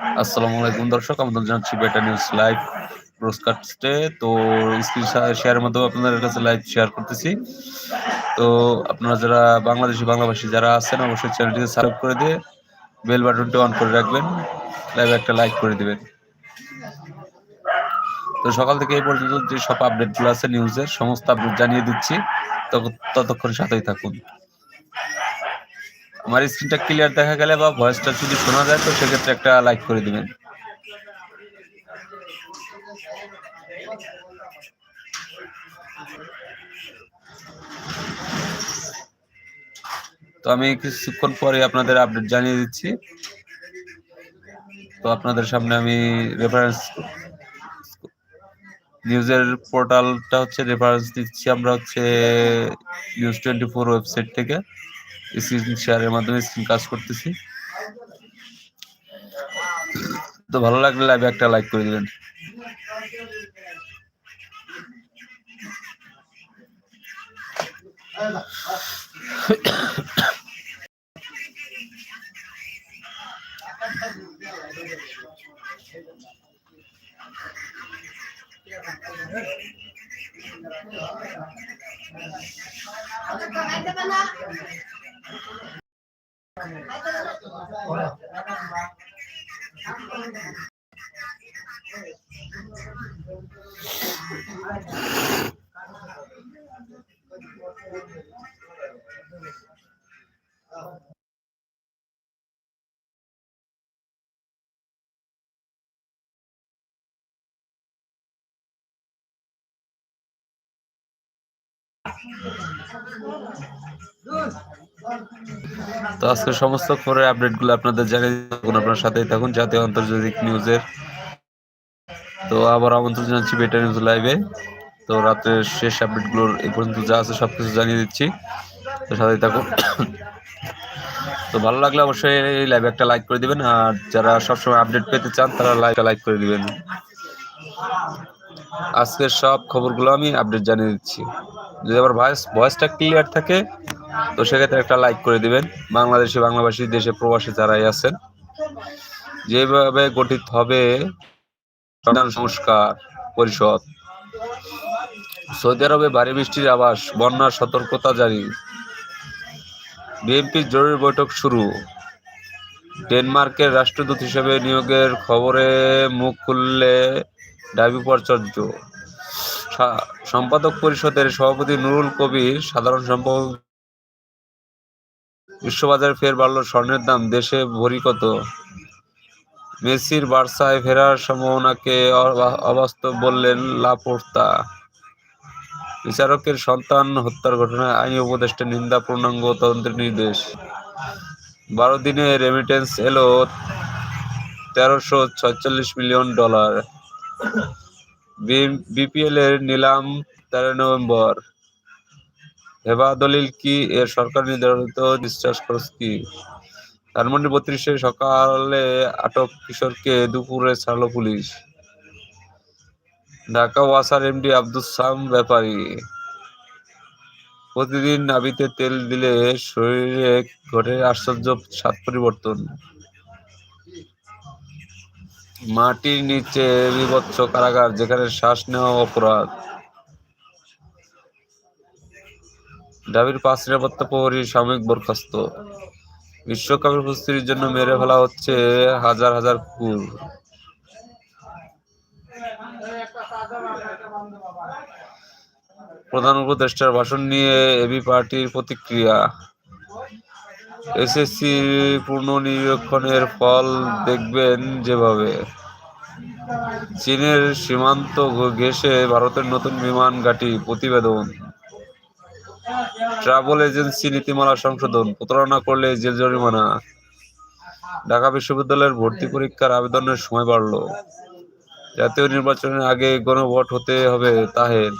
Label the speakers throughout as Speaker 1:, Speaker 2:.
Speaker 1: আসসালামু আলাইকুম দর্শক আমাদের জানাচ্ছি বেটা নিউজ লাইভ ব্রডকাস্টে তো স্ক্রিন শেয়ারের মাধ্যমে আপনাদের কাছে লাইভ শেয়ার করতেছি। তো আপনারা যারা বাংলাদেশি, বাংলাভাষী যারা আছেন, অবশ্যই চ্যানেলটিকে সাবস্ক্রাইব করে দিয়ে বেল বাটনটি অন করে রাখবেন। লাইভে একটা লাইক করে দিবেন। তো সকাল থেকে এই পর্যন্ত যে সব আপডেটগুলো আছে নিউজের সমস্ত আপডেট জানিয়ে দিচ্ছি। ততক্ষণ সাথেই থাকুন। আমার স্ক্রিনটা ক্লিয়ার দেখা গেলে বা ভয়েসটা যদি শোনা যায়, তো সেক্ষেত্রে একটা লাইক করে দিবেন। তো আমি কিছুক্ষণ পরে আপনাদের আপডেট জানিয়ে দিচ্ছি। তো আপনাদের সামনে আমি রেফারেন্স নিউজের পোর্টালটা হচ্ছে রেফারেন্স দিচ্ছি। আমরা হচ্ছে নিউজ টোয়েন্টি ফোর ওয়েবসাইট থেকে। স্ক্রিন শেয়ারের মাধ্যমে স্ক্রিন কাজ করতেছি। তো ভালো লাগলে লাইভে একটা লাইক করে দিবেন। তো আজকে সমস্ত খবরের আপডেটগুলো আপনাদের জানিয়ে থাকুন, আপনার সাথেই থাকুন জাতীয় আন্তর্জাতিক নিউজের। তো আবার আমন্ত্রণ জানাচ্ছি বেটা নিউজ লাইভে তো রাতের শেষ আপডেটগুলোর এই পর্যন্ত যা আছে সব কিছু জানিয়ে দিচ্ছি। তো সাথেই থাকুন। তো ভালো লাগলে অবশ্যই এই লাইভে একটা লাইক করে দিবেন, আর যারা সবসময় আপডেট পেতে চান, তারা লাইভটা লাইক করে দিবেন। আজকের সব খবরগুলো আমি আপডেট জানিয়ে দিচ্ছি। যদি আবার ভয়েস ভয়েসটা ক্লিয়ার থাকে, তো সেক্ষেত্রে একটা লাইক করে দিবেন। বাংলাদেশি, বাংলাভাষী দেশে প্রবাসী যারাই আছেন, যেভাবে গঠিত হবে সংস্কার, পরিষদ, সৌদি আরবে ভারী বৃষ্টির আবাস বন্যার সতর্কতা জারি, বিএনপির জরুরি বৈঠক শুরু, ডেনমার্কের রাষ্ট্রদূত হিসেবে নিয়োগের খবরে মুখ খুললে ডাবি উপাচার্য সম্পাদক পরিষদের সভাপতি নুরুল কবির, সাধারণ সম্পাদক বিশ্ববাজারে ফের বাড়ল স্বর্ণের দাম, দেশে ভরি কত? মেসির বার্সায় ফেরার সম্ভাবনাকে অবাস্তব বললেন লাপোর্তা। বিচারকের সন্তান হত্যার ঘটনায় আইনি উপদেষ্টা নিন্দা, পূর্ণাঙ্গ তদন্তের নির্দেশ। বারো দিনে রেমিটেন্স এলো তেরোশো ছয়চল্লিশ মিলিয়ন ডলার। বিপিএল এর নিলাম তেরো নভেম্বর। হেবা দলিল কি? এর সরকার নির্ধারিত ডিসচার্জ খরচ কি? ধানমন্ডি বত্রিশে সকালে আটক কিশোরকে দুপুরে ছাড়ল পুলিশ। ঢাকা ওয়াসার এমডি আব্দুল সাম ব্যাপারী। প্রতিদিন নাবিতে তেল দিলে শরীরে ঘটে আশ্চর্য স্বাদ পরিবর্তন। মাটির নিচে বিভৎস কারাগার, যেখানে শ্বাস নেওয়া অপরাধ। ডাবির পাঁচ নিরাপত্তা প্রহরী সাময়িক বরখাস্ত। বিশ্বকাপের প্রস্তুতির জন্য মেরে ফেলা হচ্ছে হাজার হাজার কুকুর প্রধান উপদেষ্টার ভাষণ নিয়ে এবি পার্টির প্রতিক্রিয়া। এসএসসি পুনর্নিরীক্ষণের ফল দেখবেন যেভাবে। চীনের সীমান্ত ঘেঁষে ভারতের নতুন বিমান ঘাঁটি প্রতিবেদন। ট্রাভেল এজেন্সি নীতিমালা সংশোধন, প্রতারণা করলে জেল জরিমানা। ঢাকা বিশ্ববিদ্যালয়ের ভর্তি পরীক্ষার আবেদনের সময় বাড়ল। জাতীয় নির্বাচনের আগে গণভোট হতে হবে তাহের।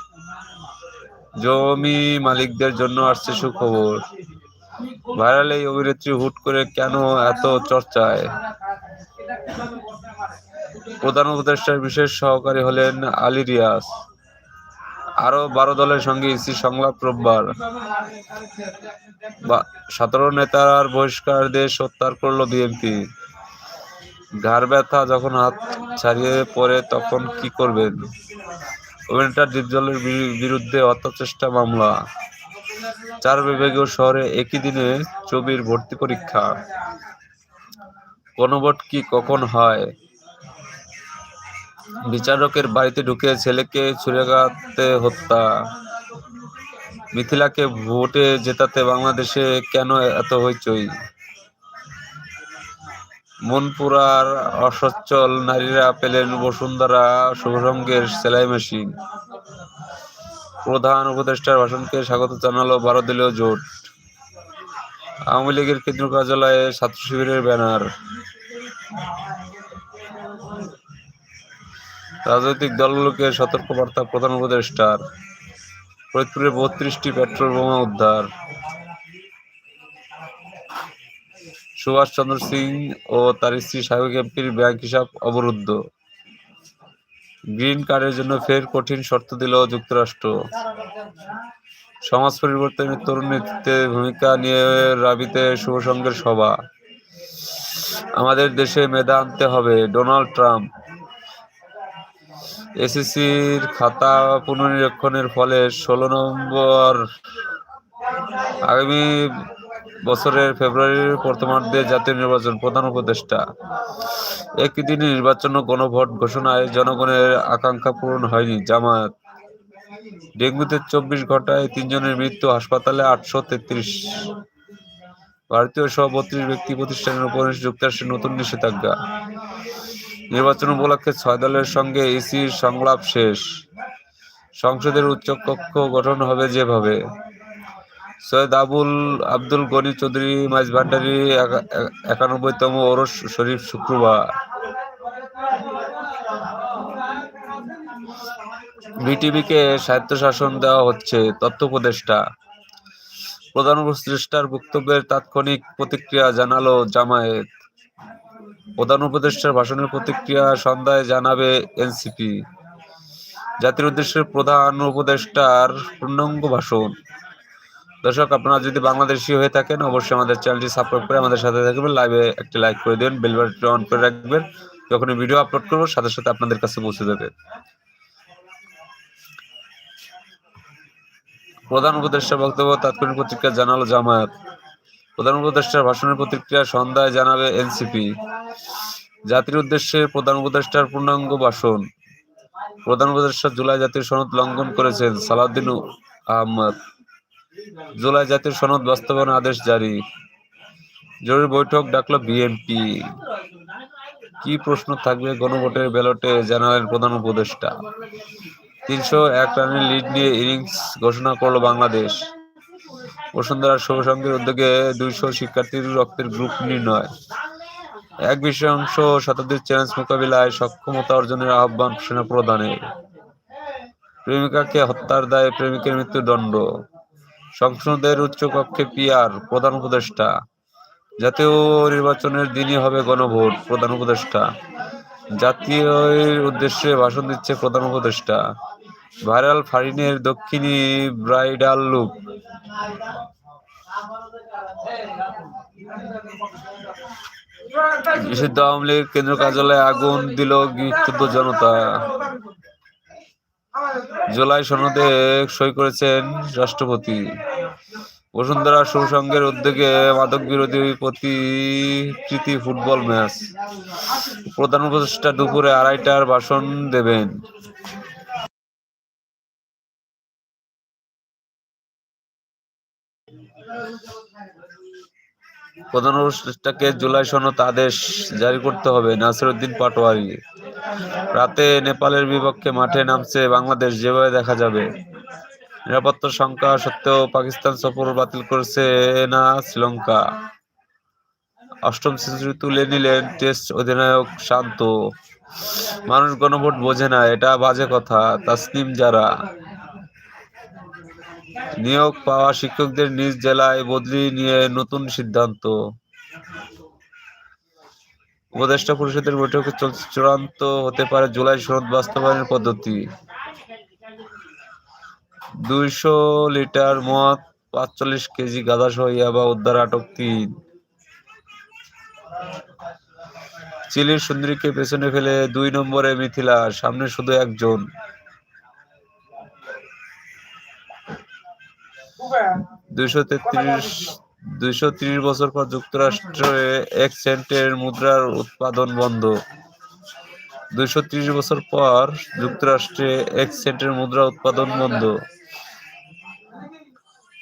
Speaker 1: জমি মালিকদের জন্য আসছে সুখবর। ভাইরাল এই অভিনেত্রী হুট করে কেন এত চর্চায়? প্রধান উপদেষ্টার বিশেষ সহকারী হলেন আলী রিয়াজ। আরও বারো দলের সঙ্গে ইসি সংলাপ রোববার। সতেরো নেতার বহিষ্কার দেশ হত্যার করল বিএনপি। ঘাড় ব্যথা যখন হাত ছাড়িয়ে পড়ে তখন কি করবেন? অভিনেতা ডিপজলের বিরুদ্ধে হত্যাচেষ্টা মামলা। চার বিভাগীয় শহরে একই দিনে ছবির ভর্তি পরীক্ষা। কোন ভোট কি কখন হয়? বিচারকের বাড়িতে ঢুকে ছেলেকে ছুড়েঘাতে হত্যা। মিথিলাকে ভোটে জেতাতে বাংলাদেশে কেন এত হইচই? মনপুরার অসচ্ছল নারীরা পেলেন বসুন্ধরা শুভসঙ্গের সেলাই মেশিন। প্রধান উপদেষ্টার ভাষণকে স্বাগত জানালো দলীয় জোট। আওয়ামী লীগের কেন্দ্রীয় কার্যালয়ে ছাত্র শিবিরের ব্যানার। রাজনৈতিক দলগুলোকে সতর্কবার্তা প্রধান উপদেষ্টার। ফরিদপুরে বত্রিশটি পেট্রোল বোমা উদ্ধার। সুভাষ চন্দ্র সিং ও তার স্ত্রী সাবেক এমপির ব্যাংক হিসাব অবরুদ্ধ। গ্রিন কার্ডের জন্য ফের কঠিন শর্ত দিল যুক্তরাষ্ট্র। সমাজ পরিবর্তনের তরুণ নেতৃত্বের ভূমিকা নিয়ে রাবিতে শুভসংঘের সভা। আমাদের দেশে মেধা আনতে হবে, ডোনাল্ড ট্রাম্প। এসএসসির খাতা পুনর্নিরীক্ষণের ফলে ষোলো নম্বর আগামী বছরের ফেব্রুয়ারির প্রথমার্ধে জাতীয় নির্বাচন প্রধান উপদেষ্টা। একই দিনে নির্বাচন গণভোট ঘোষণায় জনগণের আকাঙ্ক্ষা পূরণ হয়নি, জামায়াত। ডেঙ্গুতে চব্বিশ ঘন্টায় তিনজনের মৃত্যু, হাসপাতালে আটশো তেত্রিশ। ভারতীয় সহ বত্রিশ ব্যক্তি প্রতিষ্ঠানের উপর যুক্তরাষ্ট্রের নতুন নিষেধাজ্ঞা। নির্বাচন উপলক্ষে ছয় দলের সঙ্গে ইসির সংলাপ শেষ। সংসদের উচ্চ কক্ষ গঠন হবে যেভাবে। সৈয়দ আবুল, আব্দুল গনি চৌধুরী মাইজভান্ডারি একানব্বইতম ওরস শরীফ শুক্রবার। বিটিভিকে স্বায়ত্তশাসন দেওয়া হচ্ছে তথ্য উপদেষ্টা। প্রধান উপদেষ্টার বক্তব্যের তাৎক্ষণিক প্রতিক্রিয়া জানালো জামায়াত। প্রধান উপদেষ্টার ভাষণের প্রতিক্রিয়া সন্ধ্যায় জানাবে এনসিপি। জাতির উদ্দেশ্যে প্রধান উপদেষ্টার পূর্ণাঙ্গ ভাষণ। দর্শক, আপনারা যদি বাংলাদেশি হয়ে থাকেন, অবশ্যই আমাদের চ্যানেলটি সাবস্ক্রাইব করে আমাদের সাথে থাকবেন। লাইভে একটি লাইক করে দেবেন বেল বাটনটি অন করে রাখবেন। যখনই ভিডিও আপলোড করব, সাথে সাথে আপনাদের কাছে পৌঁছে যাবে। প্রধান উপদেষ্টা বক্তব্য তাৎক্ষণিক প্রতিক্রিয়া জানালো জামায়াত। প্রধান উপদেষ্টার ভাষণের প্রতিক্রিয়া সন্ধ্যায় জানাবে এনসিপি। জাতির উদ্দেশ্যে প্রধান উপদেষ্টার পূর্ণাঙ্গ ভাষণ। প্রধান উপদেষ্টা জুলাই জাতীয় সনদ লঙ্ঘন করেছেন সালাউদ্দিন আহমদ। জুলাই জাতীয় সনদ বাস্তবায়ন আদেশ জারি। জরুরি বৈঠক ডাকলো বিএনপি। কি প্রশ্ন থাকবে গণভোটের ব্যালটে জানালেন প্রধান উপদেষ্টা। তিনশো এক রানের লিড নিয়ে ইনিংস ঘোষণা করল বাংলাদেশ। বসুন্ধরা শুভসংঘের উদ্যোগে দুইশো শিক্ষার্থীর রক্তের গ্রুপ নির্ণয়। এক বিশাংশ শতাব্দীর চ্যালেঞ্জ মোকাবিলায় সক্ষমতা অর্জনের আহ্বান সেনা প্রদানের প্রেমিকাকে হত্যার দায়ে প্রেমিকের মৃত্যুদণ্ড। সংসদের উচ্চকক্ষে পিয়ার প্রধান উপদেষ্টা। জাতীয় নির্বাচনের দিনই হবে গণভোট, প্রধান উপদেষ্টা। জাতীয় উদ্দেশ্যে ভাষণ দিচ্ছে প্রধান উপদেষ্টা। ভাইরাল ফারিনের দক্ষিণী ব্রাইডাল লুক। নিষিদ্ধ আওয়ামী লীগ কেন্দ্র কার্যালয়ে আগুন দিল ক্ষুদ্র জনতা। জুলাই সনদে সই করেছেন রাষ্ট্রপতি। বসুন্ধরা সুসংঘের উদ্যোগে মাদক বিরোধী প্রতিকৃতি ফুটবল ম্যাচ। প্রধান উপদেষ্টা দুপুরে আড়াইটার ভাষণ দেবেন। প্রধান উপদেষ্টাকে জুলাই সনদ আদেশ জারি করতে হবে, নাসিরুদ্দিন পাটোয়ারি রাতে নেপালের বিপক্ষে মাঠে নামছে বাংলাদেশ, যেভাবে দেখা যাবে। নিরাপত্তার সংখ্যা সত্ত্বেও পাকিস্তান সফর বাতিল করেছে না শ্রীলঙ্কা। অষ্টম সেঞ্চুরি তুলে নিলেন টেস্ট অধিনায়ক শান্ত। মানুষ গণভোট বোঝে না, এটা বাজে কথা, তাসনিম যারা নিয়োগ পাওয়া শিক্ষকদের নিজ জেলায় বদলি নিয়ে নতুন সিদ্ধান্ত। উপদেষ্টা পরিষদের বৈঠকে চূড়ান্ত হতে পারে জুলাই সনদ বাস্তবায়নের পদ্ধতি। দুইশো লিটার মদ পাঁচচল্লিশ কেজি গাঁদা সহ ইয়াবা উদ্ধার আটক তিন। চিলির সুন্দরীকে পেছনে ফেলে দুই নম্বরে মিথিলা, সামনে শুধু একজন। দুইশো তেত্রিশ দুইশো ত্রিশ বছর পর যুক্তরাষ্ট্রে এক সেন্টের মুদ্রার উৎপাদন বন্ধ। দুইশো ত্রিশ বছর পর যুক্তরাষ্ট্রে এক সেন্টের মুদ্রা উৎপাদন বন্ধ।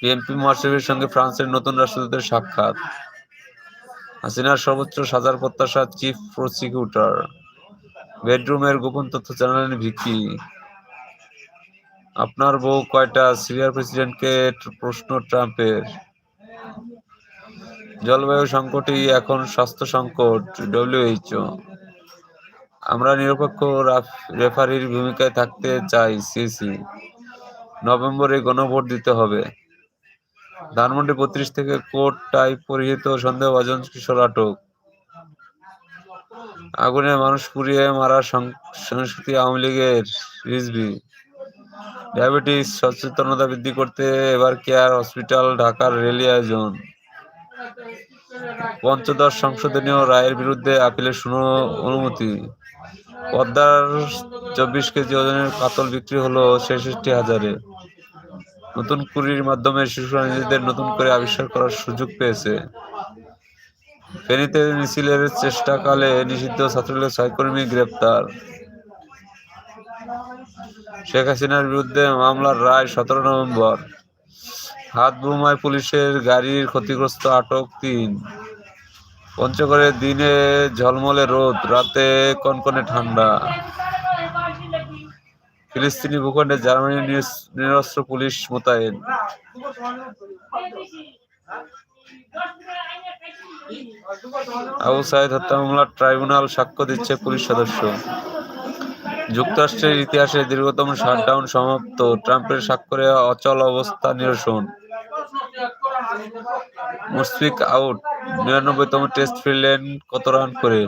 Speaker 1: বিএনপি মহাসচিবের সঙ্গে ফ্রান্সের নতুন রাষ্ট্রদূতের সাক্ষাৎ। হাসিনার সর্বোচ্চ সাজার প্রত্যাশা চিফ প্রসিকিউটর। বেডরুমের গোপন তথ্য জানালেন ভিকি। আপনার বউ কয়টা সিরিয়ার প্রেসিডেন্টকে প্রশ্ন ট্রাম্পের? জলবায়ু সংকটই এখন স্বাস্থ্য সংকট ডব্লিউএইচও আমরা নিরপেক্ষ রেফারির ভূমিকায় থাকতে চাই সিসি নভেম্বরে গণভোট দিতে হবে। ধানমন্ডি বত্রিশ থেকে কোট টাই পরিহিত সন্দেহভাজন কিশোর আটক। আগুনে মানুষ পুড়িয়ে মারা সংস্কৃতি আওয়ামী লীগের রিজভি। ডায়াবেটিস, সচেতনতা বৃদ্ধি করতে এবার কেয়ার হসপিটাল, ঢাকার রেলি আয়োজন। পঞ্চদশ সংশোধনীয় রায়ের বিরুদ্ধে আপিলের শুনো অনুমতি। পদ্মার চব্বিশ কেজি ওজনের কাতল বিক্রি হলো ছেষট্টি হাজারে। নতুন কুরির মাধ্যমে শিশুরা নিজেদের নতুন করে আবিষ্কার করার সুযোগ পেয়েছে। ফেনীতে মিছিলের চেষ্টাকালে নিষিদ্ধ ছাত্রলীগের ছয় কর্মী গ্রেপ্তার। শেখ হাসিনার বিরুদ্ধে মামলার রায় সতেরো নভেম্বর। হাত বোমায় পুলিশের গাড়ির ক্ষতিগ্রস্ত আটক তিন। পঞ্চগড়ে দিনে ঝলমলে রোদ, রাতে কনকনে ঠান্ডা। ফিলিস্তিনি ভূখণ্ডে জার্মানির নিরস্ত্র পুলিশ মোতায়েন। আবু সাইদ হত্যা মামলার ট্রাইব্যুনাল সাক্ষ্য দিচ্ছে পুলিশ সদস্য। যুক্তরাষ্ট্রের ইতিহাসে দীর্ঘতম শাটডাউন সমাপ্ত, ট্রাম্পের স্বাক্ষরে অচল অবস্থা নিরসন। মুশফিক আউট, নিরানব্বইতম টেস্ট ফিরলেন কত রান করে?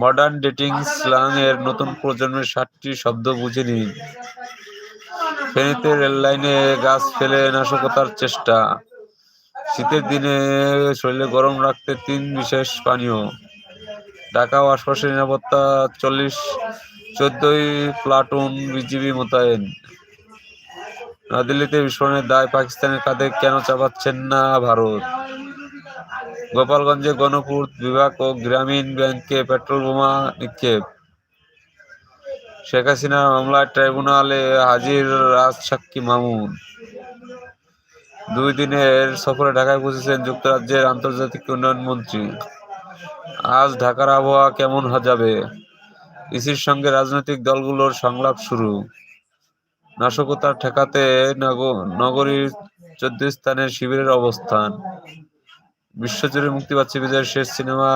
Speaker 1: মডার্ন ডেটিং স্লাং এর নতুন প্রজন্মের ষাটটি শব্দ বুঝে নিন। ফেনীতে রেল লাইনে গাছ ফেলে নাশকতার চেষ্টা। শীতের দিনে শরীরে গরম রাখতে তিন বিশেষ পানীয়। ঢাকা ও আশপাশের নিরাপত্তা চল্লিশ, চোদ্দই প্লাটুন বিজিবি মোতায়েন। নয়াদিল্লিতে বিস্ফোরণের দায় পাকিস্তানের কাঁধে কেন চাপাচ্ছেন না ভারত? গোপালগঞ্জে গণপুর বিভাগ ও গ্রামীণ ব্যাংকে পেট্রোল বোমা নিক্ষেপ। শেখ হাসিনার মামলায় ট্রাইব্যুনালে হাজির রাজ সাক্ষী মামুন। দুই দিনের সফরে ঢাকায় পৌঁছেছেন যুক্তরাজ্যের আন্তর্জাতিক উন্নয়ন মন্ত্রী। আজ ঢাকার আবহাওয়া কেমন যাবে? ইসির সঙ্গে রাজনৈতিক দলগুলোর সংলাপ শুরু। নাশকতা ঠেকাতে নগরীর চোদ্দ স্থানের শিবিরের অবস্থান। বিশ্বজুড়ে মুক্তি পাচ্ছে বিজয়ের শেষ সিনেমা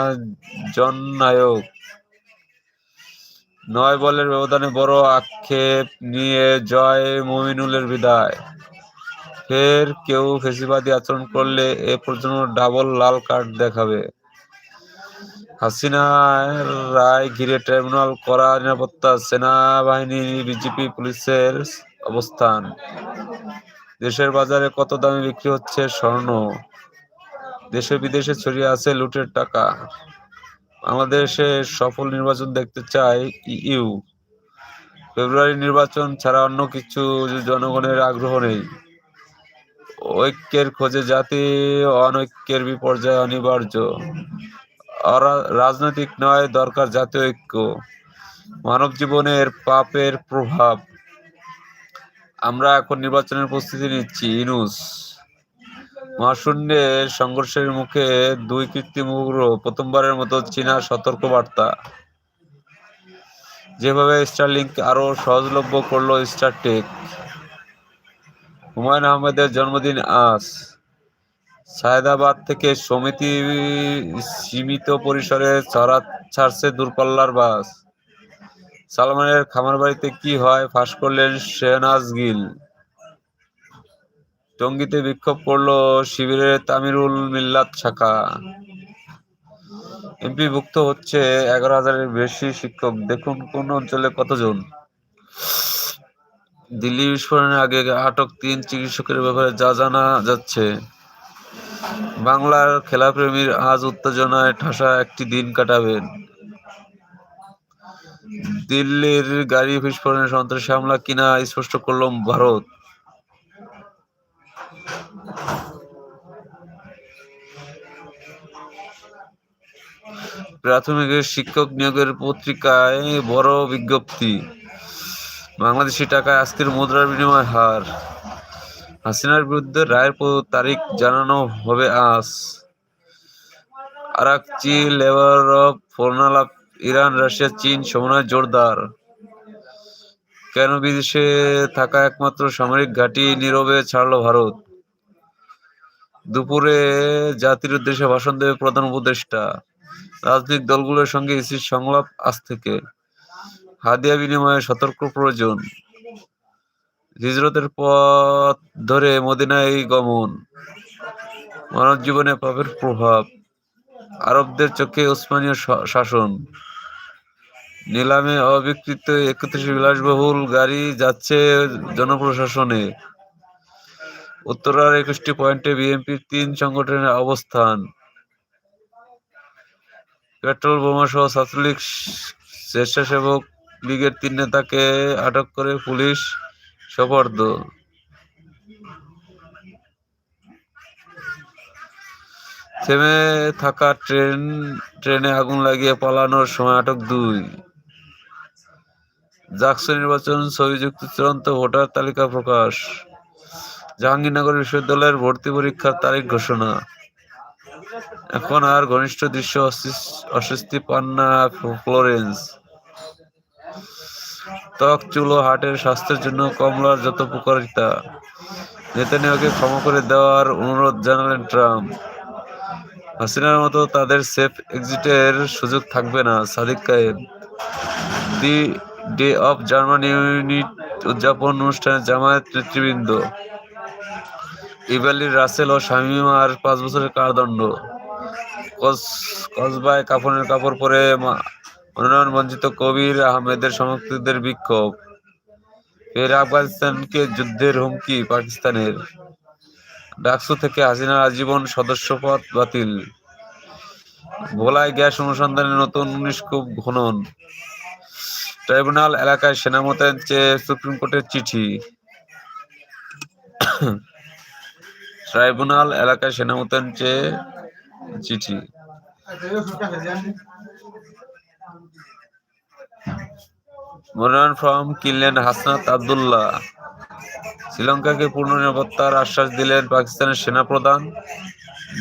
Speaker 1: জন নায়ক। নয় বলের ব্যবধানে বড় আক্ষেপ নিয়ে জয় মমিনুলের বিদায়। ফের কেউ ফেসিবাদী আচরণ করলে এ পর্যন্ত ডাবল লাল কার্ড দেখাবে। হাসিনার রায় ঘিরে ট্রাইব্যুনাল করা নিরাপত্তা, সেনাবাহিনী, বিজেপি, পুলিশের অবস্থান। দেশের বাজারে কত দামে বিক্রি হচ্ছে স্বর্ণ? দেশে বিদেশে ছড়িয়ে আছে লুটের টাকা। বাংলাদেশে সফল নির্বাচন দেখতে চায় ইউ ফেব্রুয়ারি নির্বাচন ছাড়া অন্য কিছু জনগণের আগ্রহ নেই। ঐক্যের খোঁজে জাতি অনৈক্যের বিপর্যয় অনিবার্য। রাজনৈতিক নয়, দরকার জাতীয় ঐক্য। মানব জীবনের পাপের প্রভাব। আমরা এখন নির্বাচনের প্রস্তুতি নিচ্ছি। ইনুস মহাশূন্যের সংঘর্ষের মুখে দুই কৃত্রিম উগ্র, প্রথমবারের মতো চীনা সতর্ক বার্তা যেভাবে স্টারলিংক আরও সহজলভ্য করল স্টারটেক হুমায়ুন আহমেদের জন্মদিন আজ। সায়দাবাদ থেকে সমিতি সীমিত পরিসরে ছড়া ছাড়ছে দূরপাল্লার বাস। সালমানের খামার বাড়িতে কি হয়? ফাঁস করলেন শেহনাজ গিল। টঙ্গীতে বিক্ষোভ করল শিবিরের তামিরুল মিল্লাত শাখা। এমপিভুক্ত হচ্ছে এগারো হাজারের বেশি শিক্ষক। দেখুন, কোন অঞ্চলে কতজন? দিল্লি বিস্ফোরণের আগে আটক তিন চিকিৎসকের ব্যাপারে যা জানা যাচ্ছে। বাংলার খেলাপ্রেমীর আজ উত্তেজনায় ঠাসা একটি দিন কাটাবেন। দিল্লির গাড়ি বিস্ফোরণে সন্ত্রাসী হামলা কিনা স্পষ্ট করল ভারত। প্রাথমিক শিক্ষক নিয়োগের পত্রিকায় বড় বিজ্ঞপ্তি, বাংলাদেশি টাকায় আজকের মুদ্রার বিনিময় হার। হাসিনার বিরুদ্ধে রায়ের তারিখ জানানো হবে আজ। আরাকচি লেবার অফ ফোরনালাপ ইরান, রাশিয়া, চীন সমন্বয় জোরদার। কেন বিদেশে থাকা একমাত্র সামরিক ঘাঁটি নীরবে ছাড়ল ভারত? দুপুরে জাতির উদ্দেশ্যে ভাষণ দেবে প্রধান উপদেষ্টা। রাজনৈতিক দলগুলোর সঙ্গে ইসির সংলাপ আজ থেকে। হাদিয়া বিনিময়ে সতর্ক প্রয়োজন। হিজরতের পথ ধরে মদিনায় গমন। মানব জীবনে পাপের প্রভাব। আরবদের চোখে ওসমানীয় শাসন নিলামে অবিকৃত একত্রিশ বিলাসবহুল গাড়ি যাচ্ছে জনপ্রশাসনে। উত্তরার একুশটি পয়েন্টে বিএনপির তিন সংগঠনের অবস্থান। পেট্রোল বোমা সহ ছাত্রলীগ স্বেচ্ছাসেবক লীগের তিন নেতাকে আটক করে পুলিশ সোপর্দ। থেমে থাকা ট্রেন, ট্রেনে আগুন লাগিয়ে পালানোর সময় আটক দুই। জাকসু নির্বাচন ছবিযুক্ত চূড়ান্ত ভোটার তালিকা প্রকাশ। জাহাঙ্গীরনগর বিশ্ববিদ্যালয়ের ভর্তি পরীক্ষার তারিখ ঘোষণা। এখন আর ঘনিষ্ঠ দৃশ্য অস্বস্তি পান না ফ্লোরেন্স। ত্বক, চুল ও হার্টের স্বাস্থ্যের জন্য কমলার যত উপকারিতা নেতানিয়াকে ক্ষমা করে দেওয়ার অনুরোধ জানালেন ট্রাম্প। হাসিনার মতো তাদের সেফ এক্সিটের সুযোগ থাকবে না, Sadik Kayem. The day of German unity উদযাপন অনুষ্ঠানে জামায়াত নেতৃবৃন্দ ইবালির রাসেল ও শামিমার পাঁচ বছরের কারাদণ্ড। কসবায় কাফনের কাপড় পরে মনোনয়ন বঞ্চিত কবির আহমেদের সমর্থকদের বিক্ষোভ। ফের আফগানিস্তানকে যুদ্ধের হুমকি পাকিস্তানের। ডাকসু থেকে হাসিনার আজীবন সদস্যপদ বাতিল। ভোলায় গ্যাস অনুসন্ধানে নতুন উনিশ কূপ ট্রাইব্যুনাল এলাকায় সেনা মোতায়েন চেয়ে সুপ্রিম কোর্টের চিঠি, ট্রাইব্যুনাল এলাকায় সেনা মোতায়েন চেয়ে চিঠি। মনোনয়ন ফর্ম কিনলেন হাসনাত আবদুল্লাহ। শ্রীলঙ্কাকে পূর্ণ নিরাপত্তার আশ্বাস দিলেন পাকিস্তানের সেনাপ্রধান।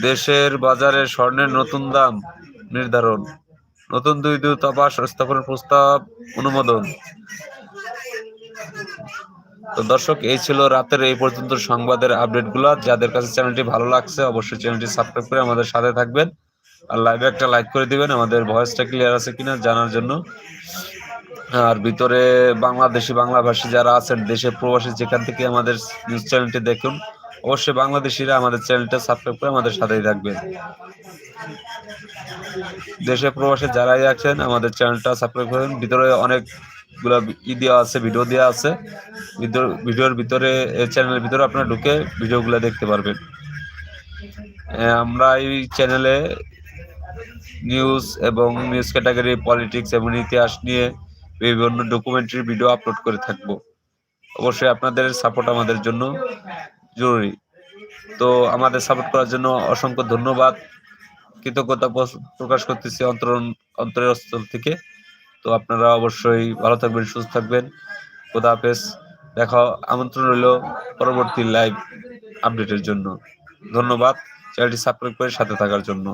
Speaker 1: দেশের বাজারে স্বর্ণের নতুন দাম নির্ধারণ। নতুন দুই দূতাবাস স্থাপনের প্রস্তাব অনুমোদন। তো দর্শক, এই ছিল রাতের এই পর্যন্ত সংবাদের আপডেটগুলো। যাদের কাছে চ্যানেলটি ভালো লাগছে, অবশ্যই চ্যানেলটি সাবস্ক্রাইব করে আমাদের সাথে থাকবেন। আর লাইভে একটা লাইক করে দিবেন, আমাদের ভয়েসটা ক্লিয়ার আছে কিনা জানার জন্য। আর ভিতরে বাংলাদেশি, বাংলাভাষী যারা আছেন দেশে প্রবাসী, যেখান থেকে আমাদের নিউজ চ্যানেলটি দেখুন অবশ্যই বাংলাদেশিরা আমাদের চ্যানেলটা সাবস্ক্রাইব করে আমাদের সাথেই থাকবেন। দেশে প্রবাসে যারাই আছেন, আমাদের চ্যানেলটা সাবস্ক্রাইব করেন। ভিতরে অনেকগুলো ই দেওয়া আছে ভিডিও দেওয়া আছে। ভিডিওর ভিতরে চ্যানেলের ভিতরে আপনারা ঢুকে ভিডিওগুলো দেখতে পারবেন। আমরা এই চ্যানেলে নিউজ এবং নিউজ ক্যাটাগরি পলিটিক্স এবং ইতিহাস নিয়ে বিভিন্ন ডকুমেন্টারি ভিডিও আপলোড করে থাকব। অবশ্যই আপনাদের সাপোর্ট আমাদের জন্য। জরুরি। তো আমাদের সাপোর্ট করার জন্য অসংখ্য ধন্যবাদ। কৃতজ্ঞতা প্রকাশ করতেছি অন্তর অন্তরের স্থল থেকে। তো আপনারা অবশ্যই ভালো থাকবেন, সুস্থ থাকবেন। খোদা হাফেজ। দেখা, আমন্ত্রণ রইল পরবর্তী লাইভ আপডেটের জন্য। ধন্যবাদ। চ্যানেলটি সাবস্ক্রাইব করে সাথে থাকার জন্য।